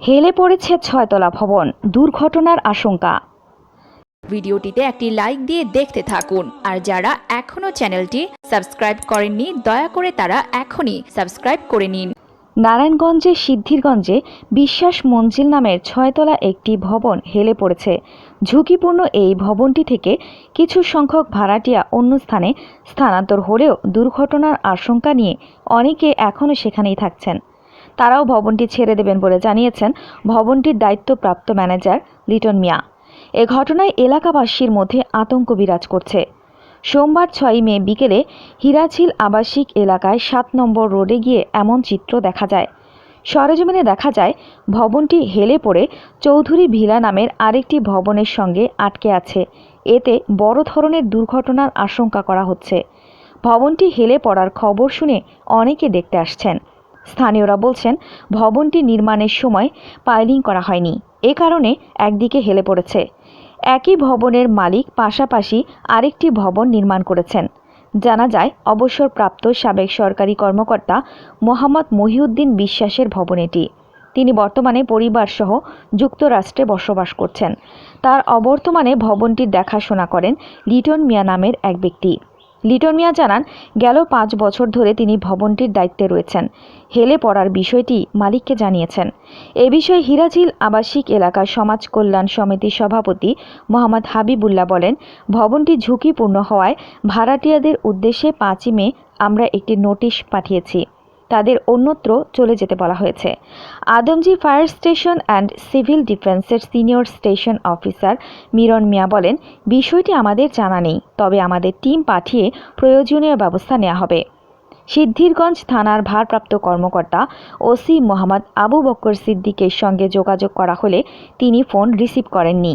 হেলে পড়েছে ছয়তলা ভবন। দুর্ঘটনার আশঙ্কা। ভিডিওটিতে একটি লাইক দিয়ে দেখতে থাকুন। আর যারা এখনও চ্যানেলটি সাবস্ক্রাইব করেননি দয়া করে তারা এখনই সাবস্ক্রাইব করে নিন। নারায়ণগঞ্জের সিদ্ধিরগঞ্জে বিশ্বাস মঞ্জিল নামের ছয়তলা একটি ভবন হেলে পড়েছে। ঝুঁকিপূর্ণ এই ভবনটি থেকে কিছু সংখ্যক ভাড়াটিয়া অন্য স্থানে স্থানান্তর হলেও দুর্ঘটনার আশঙ্কা নিয়ে অনেকে এখনও সেখানেই থাকছেন। তারাও ভবনটি ছেড়ে দেবেন বলে জানিয়েছেন ভবনটির দায়িত্বপ্রাপ্ত ম্যানেজার লিটন মিয়া। এ ঘটনায় এলাকাবাসীর মধ্যে আতঙ্ক বিরাজ করছে। সোমবার ছয়ই মে বিকেলে হীরাঝিল আবাসিক এলাকায় সাত নম্বর রোডে গিয়ে এমন চিত্র দেখা যায়। সরেজমিনে দেখা যায়, ভবনটি হেলে পড়ে চৌধুরী ভিলা নামের আরেকটি ভবনের সঙ্গে আটকে আছে। এতে বড় ধরনের দুর্ঘটনার আশঙ্কা করা হচ্ছে। ভবনটি হেলে পড়ার খবর শুনে অনেকে দেখতে আসছেন। স্থানীয়রা বলছেন, ভবনটি নির্মাণের সময় পাইলিং করা হয়নি। এ কারণে একদিকে হেলে পড়েছে। একই ভবনের মালিক পাশাপাশি আরেকটি ভবন নির্মাণ করেছেন। জানা যায়, অবসরপ্রাপ্ত সাবেক সরকারি কর্মকর্তা মোহাম্মদ মহিউদ্দিন বিশ্বাসের ভবন এটি। তিনি বর্তমানে পরিবারসহ যুক্তরাষ্ট্রে বসবাস করছেন। তার অবর্তমানে ভবনটির দেখাশোনা করেন লিটন মিয়া নামের এক ব্যক্তি। লিটন মিয়া জানান, গেল পাঁচ বছর ধরে তিনি ভবনটির দায়িত্বে রয়েছেন। হেলে পড়ার বিষয়টি মালিককে জানিয়েছেন। এ বিষয়ে হিরাঝিল আবাসিক এলাকার সমাজ কল্যাণ সমিতির সভাপতি মোহাম্মদ হাবিবুল্লাহ বলেন, ভবনটি ঝুঁকিপূর্ণ হওয়ায় ভাড়াটিয়াদের উদ্দেশ্যে পাঁচই মে আমরা একটি নোটিশ পাঠিয়েছি। তাদের অন্যত্র চলে যেতে বলা হয়েছে। Adamjee fire station and civil ডিফেন্সের senior station officer Miron Mia বলেন, বিষয়টি আমাদের জানা নেই, তবে আমাদের টিম পাঠিয়ে প্রয়োজনীয় ব্যবস্থা নেওয়া হবে। সিদ্ধিরগঞ্জ থানার ভারপ্রাপ্ত কর্মকর্তা ওসি মোহাম্মদ আবু বক্কর সিদ্দিকের সঙ্গে যোগাযোগ করা হলে তিনি ফোন রিসিভ করেননি।